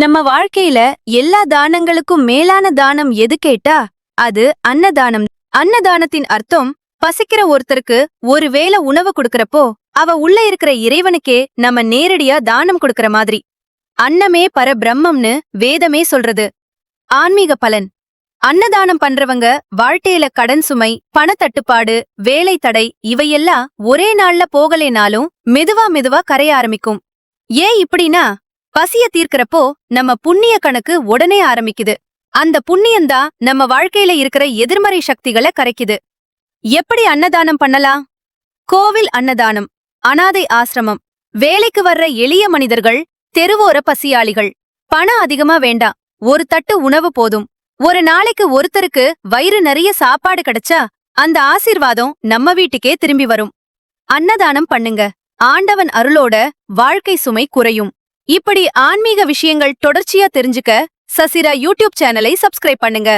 நம்ம வாழ்க்கையில எல்லா தானங்களுக்கும் மேலான தானம் எது கேட்டா அது அன்னதானம். அன்னதானத்தின் அர்த்தம் பசிக்கிற ஒருத்தருக்கு ஒருவேளை உணவு கொடுக்கறப்போ அவ உள்ள இருக்கிற இறைவனுக்கே நம்ம நேரடியா தானம் கொடுக்கற மாதிரி. அன்னமே பரபிரம்மம்னு வேதமே சொல்றது. ஆன்மீக பலன். அன்னதானம் பண்றவங்க வாழ்க்கையில கடன் சுமை பணத்தட்டுப்பாடு வேலை தடை இவையெல்லாம் ஒரே நாள்ல போகலேனாலும் மெதுவா மெதுவா கரைய ஆரம்பிக்கும். ஏன் இப்படின்னா பசிய தீர்க்கறப்போ நம்ம புண்ணிய கணக்கு உடனே ஆரம்பிக்குது. அந்த புண்ணியந்தான் நம்ம வாழ்க்கையில இருக்கிற எதிர்மறை சக்திகளை கரைக்குது. எப்படி அன்னதானம் பண்ணலாம்? கோவில் அன்னதானம் அனாதை ஆசிரமம் வேலைக்கு வர்ற எளிய மனிதர்கள் தெருவோர பசியாளிகள். பணம் அதிகமா வேண்டாம் ஒரு தட்டு உணவு போதும். ஒரு நாளைக்கு ஒருத்தருக்கு வயிறு நிறைய சாப்பாடு கிடைச்சா அந்த ஆசீர்வாதம் நம்ம வீட்டுக்கே திரும்பி வரும். அன்னதானம் பண்ணுங்க ஆண்டவன் அருளோட வாழ்க்கை சுமை குறையும். இப்படி ஆன்மீக விஷயங்கள் தொடர்ச்சியா தெரிஞ்சுக்க சசிரா யூடியூப் சேனலை சப்ஸ்கிரைப் பண்ணுங்க.